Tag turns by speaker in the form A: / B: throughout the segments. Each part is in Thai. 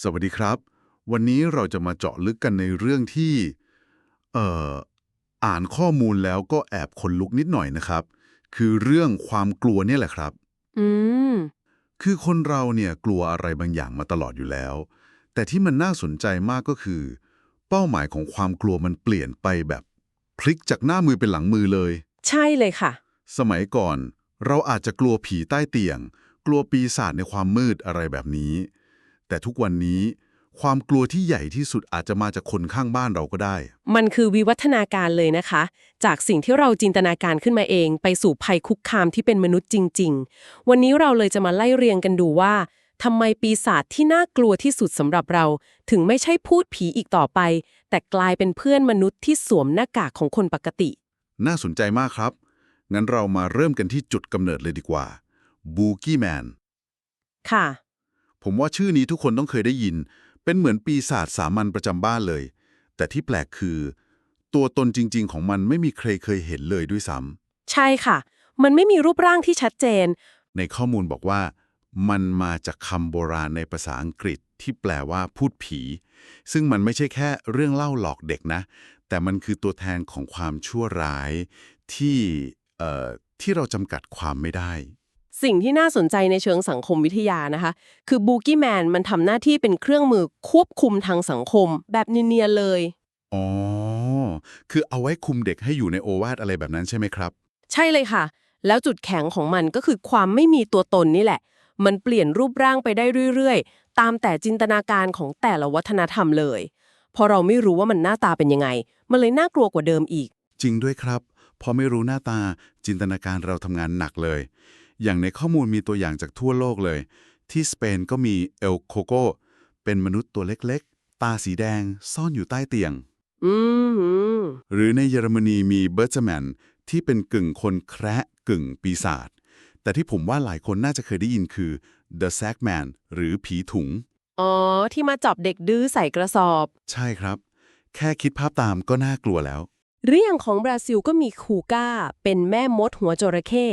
A: สวัสดีครับ วันนี้เราจะมาเจาะลึกกันในเรื่องที่เอ่ออ่านข้อมูลแล้วก็แอบขนลุกนิดหน่อยนะครับ คือเรื่องความกลัวเนี่ยแหละครับ
B: อืม
A: คือคนเราเนี่ยกลัวอะไรบางอย่างมาตลอดอยู่แล้ว แต่ที่มันน่าสนใจมากก็คือ เป้าหมายของความกลัวมันเปลี่ยนไปแบบพลิกจากหน้ามือเป็นหลังมือเลย
B: ใช่เลยค่ะ
A: สมัยก่อน เราอาจจะกลัวผีใต้เตียง กลัวปีศาจในความมืดอะไรแบบนี้ แต่ทุกวันนี้ความกลัวที่ใหญ่ที่สุดอาจจะมาจากคนข้างบ้านเราก็ได้
B: มันคือวิวัฒนาการเลยนะคะ จากสิ่งที่เราจินตนาการขึ้นมาเอง ไปสู่ภัยคุกคามที่เป็นมนุษย์จริง ๆ วันนี้เราเลยจะมาไล่เรียงกันดูว่าทำไมปีศาจที่น่ากลัวที่สุดสำหรับเรา ถึงไม่ใช่พูดผีอีกต่อไป แต่กลายเป็นเพื่อนมนุษย์ที่สวมหน้ากากของคนปกติ
A: น่าสนใจมากครับ งั้นเรามาเริ่มกันที่จุดกำเนิดเลยดีกว่าบูกี้แมน
B: ค่ะ
A: ผมว่าชื่อนี้ทุกคนต้องเคยได้ยิน เป็นเหมือนปีศาจสามัญประจำบ้านเลย แต่ที่แปลกคือ ตัวตนจริง ๆ ของมันไม่มีใครเคยเห็นเลยด้วยซ้
B: ใช่ค่ะ มันไม่มีรูปร่างที่ชัดเจนำ
A: ในข้อมูลบอกว่า มันมาจากคำโบราณในภาษาอังกฤษที่แปลว่าพูดผี ซึ่งมันไม่ใช่แค่เรื่องเล่าหลอกเด็กนะ แต่มันคือตัวแทนของความชั่วร้ายที่เอ่อที่เราจำกัดความไม่ได้
B: สิ่งที่น่าสนใจในเชิงสังคมวิทยานะคะ คือบูกี้แมนมันทำหน้าที่เป็นเครื่องมือควบคุมทางสังคม แบบเนียนๆเลย
A: อ๋อ คือเอาไว้คุมเด็กให้อยู่ในโอวาทอะไรแบบนั้นใช่ไหมครับ
B: ใช่เลยค่ะ แล้วจุดแข็งของมันก็คือความไม่มีตัวตนนี่แหละ มันเปลี่ยนรูปร่างไปได้เรื่อยๆ ตามแต่จินตนาการของแต่ละวัฒนธรรมเลย พอเราไม่รู้ว่ามันหน้าตาเป็นยังไง มันเลยน่ากลัวกว่าเดิมอีก
A: จริงด้วยครับ พอไม่รู้หน้าตาจินตนาการเราทำงานหนักเลย อย่างในข้อมูลมีตัวอย่างจากทั่วโลกเลย ที่สเปนก็มีเอลโคโกเป็นมนุษย์ตัวเล็กๆ ตาสีแดงซ่อนอยู่ใต้เตียง
B: อืมหือ
A: หรือในเยอรมนีมีเบิร์ตแมนที่เป็นกึ่งคนแคระกึ่งปีศาจแต่ที่ผมว่าหลายคนน่าจะเคยได้ยินคือ The Sackman หรือผีถุง
B: อ๋อ ที่มาจับเด็กดื้อใส่กระสอบ
A: ใช่ครับ แค่คิดภาพตามก็น่ากลัวแล้ว
B: หรืออย่างของบราซิลก็มีคูก้า เป็นแม่มดหัวจระเข้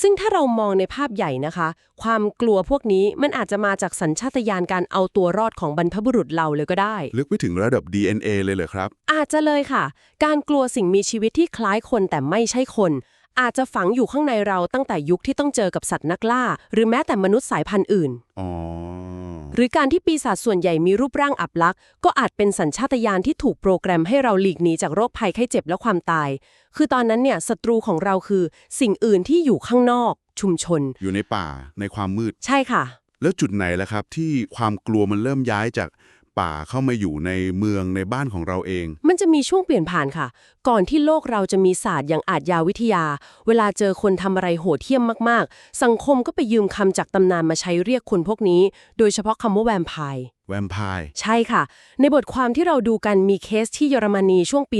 B: ซึ่งถ้าเรามองในภาพใหญ่นะคะ ความกลัวพวกนี้มันอาจจะมาจากสัญชาตญาณการเอาตัวรอดของบรรพบุรุษเราเลยก็ได้
A: ลึกไปถึงระดับ DNA เลยเหรอครับ
B: อาจจะเลยค่ะ การกลัวสิ่งมีชีวิตที่คล้ายคนแต่ไม่ใช่คน อาจจะฝังอยู่ข้างในเราตั้งแต่ยุคที่ต้องเจอกับสัตว์นักล่า หรือแม้แต่มนุษย์สายพันธุ์อื่น
A: อ๋อ
B: หรือการที่ปีศาจส่วนใหญ่มีรูปร่างอับลักษณ์ก็อาจเป็นสัญชาตญาณที่ถูกโปรแกรมให้เราหลีกหนีจากโรคภัยไข้เจ็บและความตาย คือตอนนั้นเนี่ยศัตรูของเราคือ สิ่งอื่นที่อยู่ข้างนอก ชุมชน
A: อยู่ในป่าในความมืด
B: ใช่ค่ะ
A: แล้วจุดไหนล่ะครับ ที่ความกลัวมันเริ่มย้ายจาก ป่าเข้ามาอยู่ในเมืองในบ้านของเราเอง
B: มันจะมีช่วงเปลี่ยนผ่านค่ะ ก่อนที่โลกเราจะมีศาสตร์อย่างอาทยาวิทยา เวลาเจอคนทำอะไรโหดเหี้ยมมากๆ สังคมก็ไปยืมคำจากตำนานมาใช้เรียกคนพวกนี้ โดยเฉพาะคำว่าแวมไพร์
A: แวมไพร์
B: ใช่ค่ะ ในบทความที่เราดูกันมีเคสที่เยอรมนีช่วงปี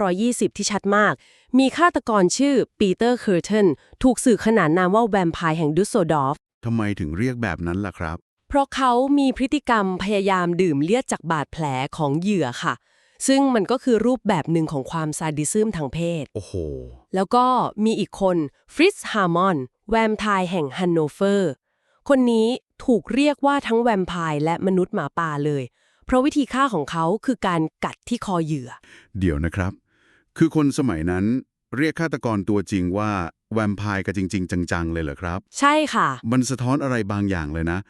B: 1920 ที่ชัดมาก มีฆาตกรชื่อปีเตอร์เคอร์เทนถูกสื่อขนานนามว่าแวมไพร์แห่งดุสโซดอร์ฟ
A: ทำไมถึงเรียกแบบนั้นล่ะครับ
B: เพราะเขามีพฤติกรรมพยายามดื่มเลือดจากบาดแผลของเหยื่อค่ะ ซึ่งมันก็คือรูปแบบหนึ่งของความซาดิซึมทางเพศ
A: โอ้โห
B: แล้วก็มีอีกคนฟริตซ์ฮาร์มอนแวมไพร์แห่งฮันโนเฟอร์ คนนี้ถูกเรียกว่าทั้งแวมไพร์และมนุษย์หมาป่าเลย เพราะวิธีฆ่าของเขาคือการกัดที่คอเหยื่อ
A: เดี๋ยวนะครับ คือคนสมัยนั้นเรียกฆาตกรตัวจริงว่าแวมไพร์กันจริง ๆ จังๆ เลยเหรอครับ
B: ใช่ค่ะ
A: มันสะท้อนอะไรบางอย่างเลยนะ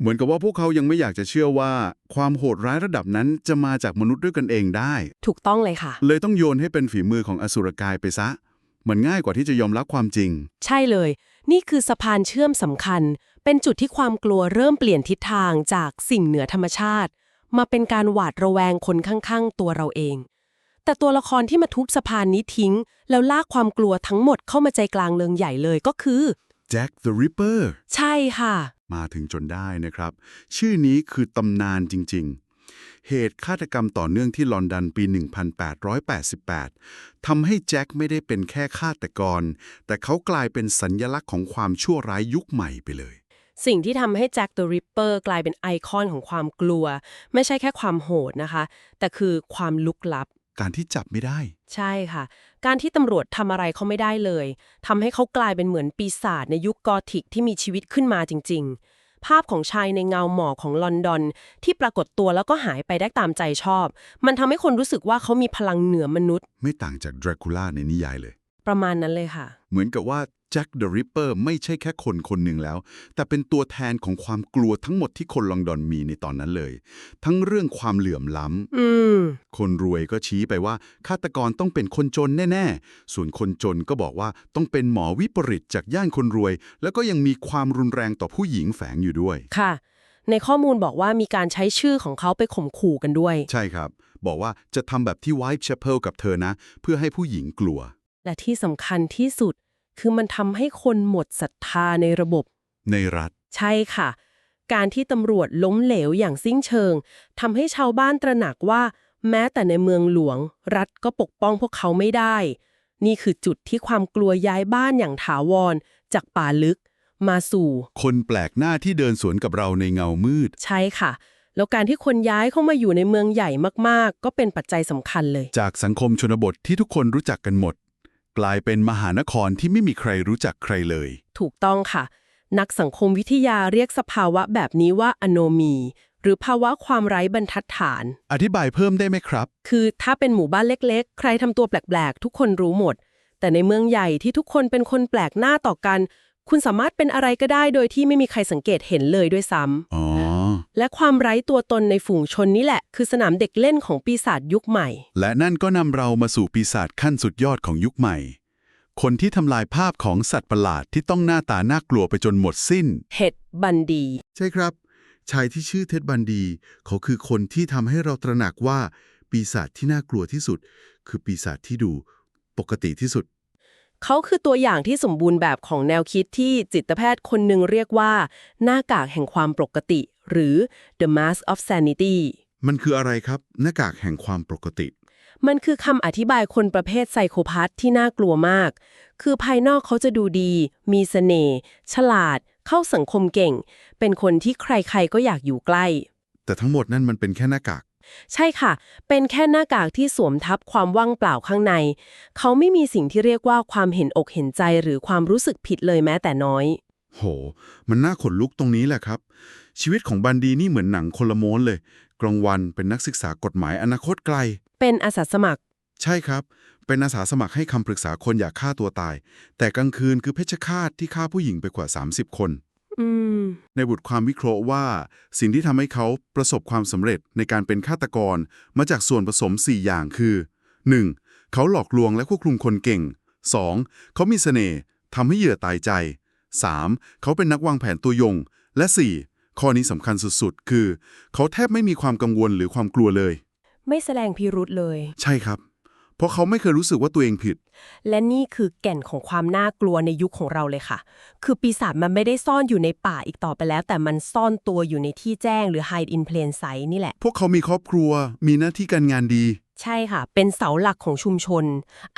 A: เหมือนกับว่าพวกเขายังไม่อยากจะเชื่อว่า ความโหดร้ายระดับนั้นจะมาจากมนุษย์ด้วยกันเองได้
B: ถูกต้องเลยค่ะ
A: เลยต้องโยนให้เป็นฝีมือของอสุรกายไปซะ มันง่ายกว่าที่จะยอมรับความจริง
B: ใช่เลย นี่คือสะพานเชื่อมสำคัญ เป็นจุดที่ความกลัวเริ่มเปลี่ยนทิศทางจากสิ่งเหนือธรรมชาติ มาเป็นการหวาดระแวงคนข้างๆ ตัวเราเอง แต่ตัวละครที่มาทุบสะพานนี้ทิ้ง แล้วลากความกลัวทั้งหมดเข้ามาใจกลางเมืองใหญ่เลยก็คือ
A: Jack the Ripper
B: ใช่ค่ะ
A: มาถึงจนได้นะครับ ชื่อนี้คือตำนานจริง ๆ เหตุฆาตกรรมต่อเนื่องที่ลอนดอนปี 1888 ทำให้แจ็คไม่ได้เป็นแค่ฆาตกร แต่เขากลายเป็นสัญญลักษณ์ของความชั่วร้ายยุคใหม่ไปเลย
B: สิ่งที่ทำให้แจ็คเดอะริปเปอร์กลายเป็นไอคอนของความกลัว ไม่ใช่แค่ความโหดนะคะ แต่คือความลึกลับ
A: การที่จับไม่ได้
B: ใช่ค่ะ การที่ตำรวจทำอะไรเขาไม่ได้เลยทำให้เขากลายเป็นเหมือนปีศาจในยุคกอธิกที่มีชีวิตขึ้นมาจริงภาพของชายในเงาหมอกของลอนดอน ที่ปรากฏตัวแล้วก็หายไปได้ตามใจชอบ มันทำให้คนรู้สึกว่าเขามีพลังเหนือมนุษย์
A: ไม่ต่างจากดรากูล่าในนิยายเลย
B: ประมาณนั้นเลยค่ะ
A: เหมือนกับว่าแจ็คเดอะริปเปอร์ไม่ใช่แค่คนคนหนึ่งแล้ว แต่เป็นตัวแทนของความกลัวทั้งหมดที่คนลอนดอนมีในตอนนั้นเลย ทั้งเรื่องความเหลื่อมล้ำ
B: อืม
A: คนรวยก็ชี้ไปว่าฆาตกรต้องเป็นคนจนแน่ ๆ ส่วนคนจนก็บอกว่าต้องเป็นหมอวิปริตจากย่านคนรวย แล้วก็ยังมีความรุนแรงต่อผู้หญิงแฝงอยู่ด้วย
B: ค่ะ ในข้อมูลบอกว่ามีการใช้ชื่อของเขาไปข่มขู่กันด้วย
A: ใช่ครับ บอกว่าจะทำแบบที่ไวท์เชเพลกับเธอนะ เพื่อให้ผู้หญิงกลัว
B: และที่สำคัญที่สุด คือมันทำให้คนหมดศรัทธาในระบบ
A: ในรัฐ
B: ใช่ค่ะ การที่ตำรวจล้มเหลวอย่างสิ้นเชิงทำให้ชาวบ้านตระหนักว่า แม้แต่ในเมืองหลวง รัฐก็ปกป้องพวกเขาไม่ได้ นี่คือจุดที่ความกลัวย้ายบ้านอย่างถาวร จากป่าลึก มาสู่
A: คนแปลกหน้าที่เดินสวนกับเราในเงามืด
B: ใช่ค่ะ แล้วการที่คนย้ายเข้ามาอยู่ในเมืองใหญ่มากๆ ก็เป็นปัจจัยสำคัญเลย
A: จากสังคมชนบทที่ทุกคนรู้จักกันหมด กลายเป็นมหานครที่ไม่มีใครรู้จักใครเลย
B: ถูกต้องค่ะ นักสังคมวิทยาเรียกสภาวะแบบนี้ว่าอโนมี หรือภาวะความไร้บรรทัดฐาน
A: อธิบายเพิ่มได้ไหมครับ
B: คือถ้าเป็นหมู่บ้านเล็กๆ ใครทำตัวแปลกๆ ทุกคนรู้หมด แต่ในเมืองใหญ่ที่ทุกคนเป็นคนแปลกหน้าต่อกัน คุณสามารถเป็นอะไรก็ได้โดยที่ไม่มีใครสังเกตเห็นเลยด้วยซ้ำ
A: อ๋อ
B: และความไร้ตัวตนในฝูงชนนี่แหละ คือสนามเด็กเล่นของปีศาจยุคใหม่
A: และนั่นก็นำเรามาสู่ปีศาจขั้นสุดยอดของยุคใหม่ คนที่ทำลายภาพของสัตว์ประหลาดที่ต้องหน้าตาน่ากลัวไปจนหมดสิ้น
B: เห็ดบันดี
A: ใช่ครับ ชายที่ชื่อเท็ดบันดี เขาคือคนที่ทำให้เราตระหนักว่า ปีศาจที่น่ากลัวที่สุด คือปีศาจที่ดูปกติที่สุด
B: เขาคือตัวอย่างที่สมบูรณ์แบบของแนวคิดที่จิตแพทย์คนหนึ่งเรียกว่า หน้ากากแห่งความปกติ หรือ the mask of sanity
A: มันคืออะไรครับ หน้ากากแห่งความปกติ
B: มันคือคำอธิบายคนประเภทไซโคพาธที่น่ากลัวมาก คือภายนอกเขาจะดูดี มีเสน่ห์ ฉลาด เข้าสังคมเก่ง เป็นคนที่ใครๆก็อยากอยู่ใกล้
A: แต่ทั้งหมดนั่นมันเป็นแค่หน้ากาก
B: ใช่ค่ะ เป็นแค่หน้ากากที่สวมทับความว่างเปล่าข้างใน เขาไม่มีสิ่งที่เรียกว่าความเห็นอกเห็นใจหรือความรู้สึกผิดเลยแม้แต่น้อย
A: โห มันน่าขนลุกตรงนี้แหละครับ ชีวิตของบันดีนี่เหมือนหนังคนละม้วนเลย กลางวันเป็นนักศึกษากฎหมายอนาคตไกล
B: เป็นอาสาสมัคร
A: ใช่ครับ เป็นอาสาสมัครให้คำปรึกษาคนอยากฆ่าตัวตาย แต่กลางคืนคือเพชฌฆาตที่ฆ่าผู้หญิงไปกว่า 30 คน
B: อืม
A: ในบทความวิเคราะห์ว่า สิ่งที่ทำให้เขาประสบความสำเร็จในการเป็นฆาตกร มาจากส่วนผสม 4 อย่างคือ 1. เขาหลอกลวงและควบคุมคนเก่ง 2. เขามีเสน่ห์ทำให้เหยื่อตายใจ 3. เขาเป็นนักวางแผนตัวยง และ 4. ข้อนี้สำคัญสุดๆ คือ เขาแทบไม่มีความกังวลหรือความกลัวเลย
B: ไม่แสดงพิรุษเลย
A: ใช่ครับ เพราะเขาไม่เคยรู้สึกว่าตัวเองผิด
B: และนี่คือแก่นของความน่ากลัวในยุคของเราเลยค่ะ คือปีศาจมันไม่ได้ซ่อนอยู่ในป่าอีกต่อไปแล้ว แต่มันซ่อนตัวอยู่ในที่แจ้งหรือ hide in plain sight นี่แหละ
A: พวกเขามีครอบครัว มีหน้าที่การงานดี
B: ใช่ค่ะ เป็นเสาหลักของชุมชน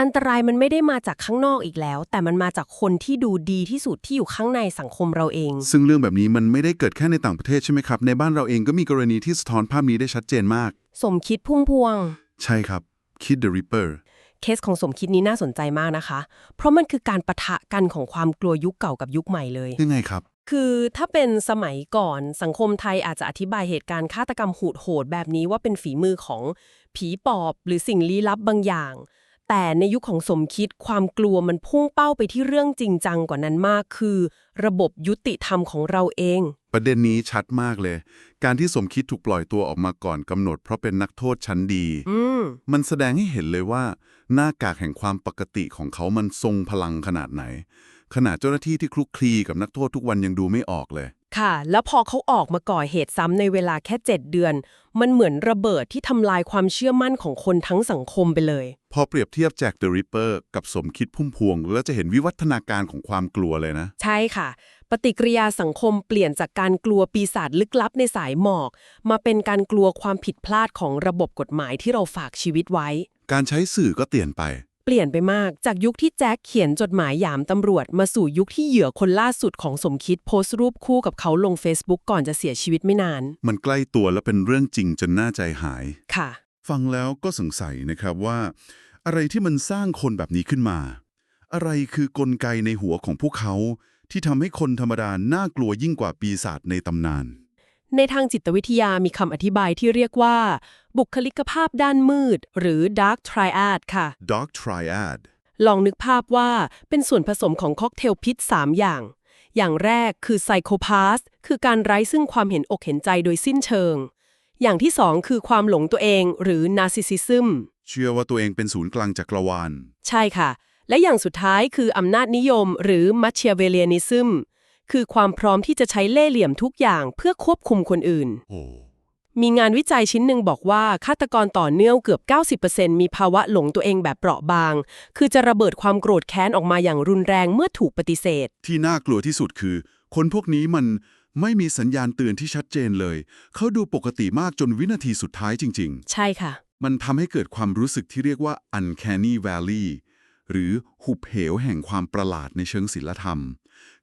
B: อันตรายมันไม่ได้มาจากข้างนอกอีกแล้ว แต่มันมาจากคนที่ดูดีที่สุดที่อยู่ข้างในสังคมเราเอง
A: ซึ่งเรื่องแบบนี้มันไม่ได้เกิดแค่ในต่างประเทศใช่ไหมครับ ในบ้านเราเองก็มีกรณีที่สะท้อนภาพนี้ได้ชัดเจนมาก
B: สมคิดพุ่งพวง
A: ใช่ครับ คิด The Reaper
B: เคสของสมคิดนี้น่าสนใจมากนะคะ เพราะมันคือการปะทะกันของความกลัวยุคเก่ากับยุคใหม่เลย
A: ยังไงครับ
B: คือถ้าเป็นสมัยก่อนสังคมไทยอาจจะอธิบายเหตุการณ์ฆาตกรรมโหดๆแบบนี้ว่าเป็นฝีมือของผีปอบหรือสิ่งลี้ลับบางอย่าง แต่ในยุคของสมคิดความกลัวมันพุ่งเป้าไปที่เรื่องจริงจังกว่านั้นมาก คือ ระบบยุติธรรมของเราเอง
A: ประเด็นนี้ชัดมากเลย การที่สมคิดถูกปล่อยตัวออกมาก่อนกำหนดเพราะเป็นนักโทษชั้นดี
B: อืม
A: มันแสดงให้เห็นเลยว่า หน้ากากแห่งความปกติของเขามันทรงพลังขนาดไหน ขนาดเจ้าหน้าที่ที่คลุกคลีกับนักโทษทุกวันยังดูไม่ออกเลย
B: ค่ะ แล้วพอเขาออกมาก่อเหตุซ้ำในเวลาแค่ 7 เดือน มันเหมือนระเบิดที่ทำลายความเชื่อมั่นของคนทั้งสังคมไปเลย
A: พอเปรียบเทียบแจ็คเดอะริปเปอร์กับสมคิดพุ่มพวง แล้วจะเห็นวิวัฒนาการของความกลัวเลยนะ
B: ใช่ค่ะ ปฏิกิริยาสังคมเปลี่ยนจากการกลัวปีศาจลึกลับในสายหมอก มาเป็นการกลัวความผิดพลาดของระบบกฎหมายที่เราฝากชีวิตไว้
A: การใช้สื่อก็เปลี่ยนไป
B: เปลี่ยนไปมากจากยุคที่แจ็คเขียนจดหมายหยามตำรวจ มาสู่ยุคที่เหยื่อคนล่าสุดของสมคิดโพสต์รูปคู่กับเขาลง Facebook ก่อนจะเสียชีวิตไม่นาน
A: มันใกล้ตัวและเป็นเรื่องจริงจนน่าใจหาย
B: ค่ะ
A: ฟังแล้วก็สงสัยนะครับว่า อะไรที่มันสร้างคนแบบนี้ขึ้นมา อะไรคือกลไกในหัวของพวกเขา ที่ทำให้คนธรรมดาน่ากลัวยิ่งกว่าปีศาจในตำนาน
B: ในทางจิตวิทยามีคำอธิบายที่เรียกว่า บุคลิกภาพด้านมืด หรือ dark triad ค่ะ
A: Dark Triad
B: ลองนึกภาพว่าเป็นส่วนผสมของค็อกเทลพิษ 3 อย่าง อย่างแรกคือไซโคพาสคือการไร้ซึ่งความเห็นอกเห็นใจโดยสิ้นเชิง อย่างที่สองคือความหลงตัวเองหรือนาร์ซิซิซึม
A: เชื่อว่าตัวเองเป็นศูนย์กลางจักรวาล
B: ใช่ค่ะ และอย่างสุดท้ายคืออำนาจนิยมหรือมัชเชียเวเลียนิซึมคือความพร้อมที่จะใช้เล่ห์เหลี่ยมทุกอย่างเพื่อควบคุมคนอื่น
A: โอ้
B: มีงานวิจัยชิ้นหนึ่งบอกว่าฆาตกรต่อเนื่องเกือบ 90%มีภาวะหลงตัวเองแบบเปราะบาง คือจะระเบิดความโกรธแค้นออกมาอย่างรุนแรงเมื่อถูกปฏิเสธ
A: ที่น่ากลัวที่สุดคือ คนพวกนี้มันไม่มีสัญญาณเตือนที่ชัดเจนเลย เขาดูปกติมากจนวินาทีสุดท้ายจริง
B: ใช่ค่ะ
A: ๆมันทำให้เกิดความรู้สึกที่เรียกว่า uncanny valley หรือหุบเหวแห่งความประหลาดในเชิงศิลธรรม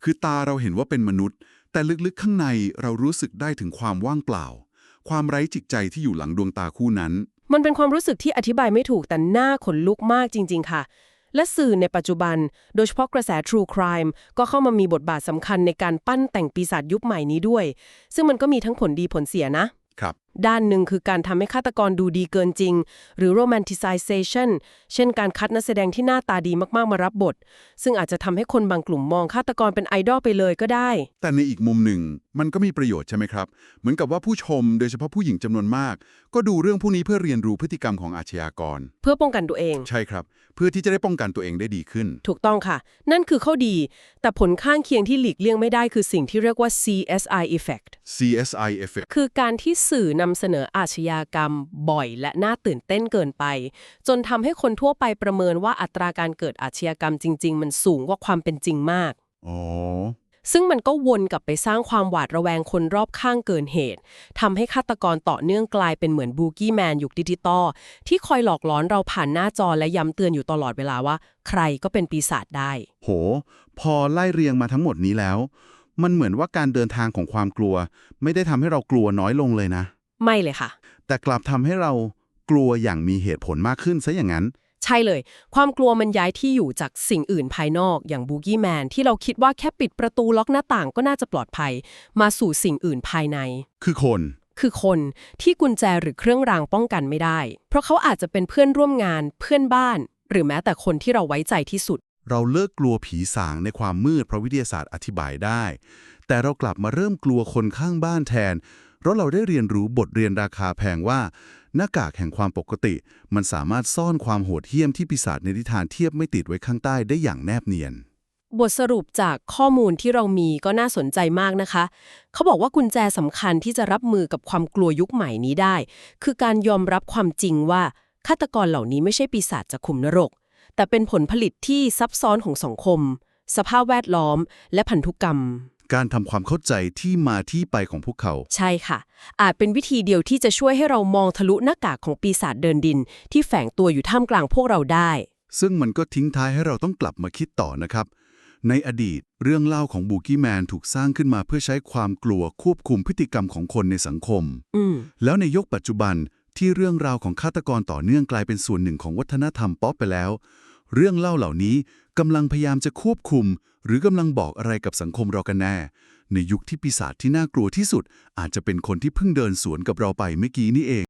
A: คือตาเราเห็นว่าเป็นมนุษย์ แต่ลึกๆข้างในเรารู้สึกได้ถึงความว่างเปล่า ความไร้จิตใจที่อยู่หลังดวงตาคู่นั้น
B: มันเป็นความรู้สึกที่อธิบายไม่ถูกแต่น่าขนลุกมากจริง ๆ ค่ะ และสื่อในปัจจุบัน โดยเฉพาะกระแส True Crime ก็เข้ามามีบทบาทสำคัญในการปั้นแต่งปีศาจยุคใหม่นี้ด้วย ซึ่งมันก็มีทั้งผลดีผลเสียนะ
A: ครับ
B: ด้านหนึ่งคือการทำให้ฆาตกรดูดีเกินจริง หรือ romanticization เช่นการคัดนักแสดงที่หน้าตาดีมากๆมารับบท ซึ่งอาจจะทำให้คนบางกลุ่มมองฆาตกรเป็นไอดอลไปเลยก็ได้
A: แต่ในอีกมุมหนึ่งมันก็มีประโยชน์ใช่ไหมครับ เหมือนกับว่าผู้ชมโดยเฉพาะผู้หญิงจำนวนมาก ก็ดูเรื่องพวกนี้เพื่อเรียนรู้พฤติกรรมของอาชญากร
B: เพื่อป้องกันตัวเอง
A: ใช่ครับ เพื่อที่จะได้ป้องกันตัวเองได้ดีขึ้น
B: ถูกต้องค่ะ นั่นคือข้อดี แต่ผลข้างเคียงที่หลีกเลี่ยงไม่ได้คือสิ่งที่เรียกว่า CSI effect
A: CSI effect
B: คือการที่สื่อนำเสนออาชญากรรมบ่อยและน่าตื่นเต้นเกินไป จนทำให้คนทั่วไปประเมินว่าอัตราการเกิดอาชญากรรมจริง ๆ มันสูงกว่าความเป็นจริงมาก
A: อ๋อ
B: ซึ่งมันก็วนกลับไปสร้างความหวาดระแวงคนรอบข้างเกินเหตุทำให้ฆาตกรต่อเนื่องกลายเป็นเหมือนบูกี้แมนยุคดิจิตอลที่คอยหลอกล้อนเราผ่านหน้าจอและย้ำเตือนอยู่ตลอดเวลาว่า ใครก็เป็นปีศาจได้
A: โห พอไล่เรียงมาทั้งหมดนี้แล้ว มันเหมือนว่าการเดินทางของความกลัว ไม่ได้ทำให้เรากลัวน้อยลงเลยนะ
B: ไม่เลยค่ะ
A: แต่กลับทำให้เรากลัวอย่างมีเหตุผลมากขึ้นซะอย่างนั้น
B: ใช่เลย ความกลัวมันย้ายที่อยู่จากสิ่งอื่นภายนอกอย่างบูกี้แมนที่เราคิดว่าแค่ปิดประตูล็อกหน้าต่างก็น่าจะปลอดภัย มาสู่สิ่งอื่นภายใน
A: คือคน
B: คือคนที่กุญแจหรือเครื่องรางป้องกันไม่ได้ เพราะเขาอาจจะเป็นเพื่อนร่วมงาน เพื่อนบ้าน หรือแม้แต่คนที่เราไว้ใจที่สุด
A: เราเลิกกลัวผีสางในความมืดเพราะวิทยาศาสตร์อธิบายได้ แต่เรากลับมาเริ่มกลัวคนข้างบ้านแทน เพราะเราได้เรียนรู้บทเรียนราคาแพงว่า หน้ากากแห่งความปกติ มันสามารถซ่อนความโหดเหี้ยมที่ปีศาจในนิทานเทียบไม่ติดไว้ข้างใต้ได้อย่างแนบเนียน
B: บทสรุปจากข้อมูลที่เรามีก็น่าสนใจมากนะคะ เขาบอกว่ากุญแจสำคัญที่จะรับมือกับความกลัวยุคใหม่นี้ได้ คือการยอมรับความจริงว่าฆาตกรเหล่านี้ไม่ใช่ปีศาจจากขุมนรก แต่เป็นผลผลิตที่ซับซ้อนของสังคม สภาพแวดล้อม และพันธุกรรม
A: การทำความเข้าใจที่มาที่ไปของพวกเขา
B: ใช่ค่ะ อาจเป็นวิธีเดียวที่จะช่วยให้เรามองทะลุหน้ากากของปีศาจเดินดิน ที่แฝงตัวอยู่ท่ามกลางพวกเราได้
A: ซึ่งมันก็ทิ้งท้ายให้เราต้องกลับมาคิดต่อนะครับ ในอดีตเรื่องเล่าของบูกี้แมนถูกสร้างขึ้นมาเพื่อใช้ความกลัวควบคุมพฤติกรรมของคนในสังคม
B: อืม
A: แล้วในยุคปัจจุบันที่เรื่องราวของฆาตกรต่อเนื่องกลายเป็นส่วนหนึ่งของวัฒนธรรมป๊อปไปแล้ว เรื่องเล่าเหล่านี้กำลังพยายามจะควบคุม หรือกำลังบอกอะไรกับสังคมเรากันแน่ ในยุคที่ปีศาจที่น่ากลัวที่สุด อาจจะเป็นคนที่เพิ่งเดินสวนกับเราไปเมื่อกี้นี่เอง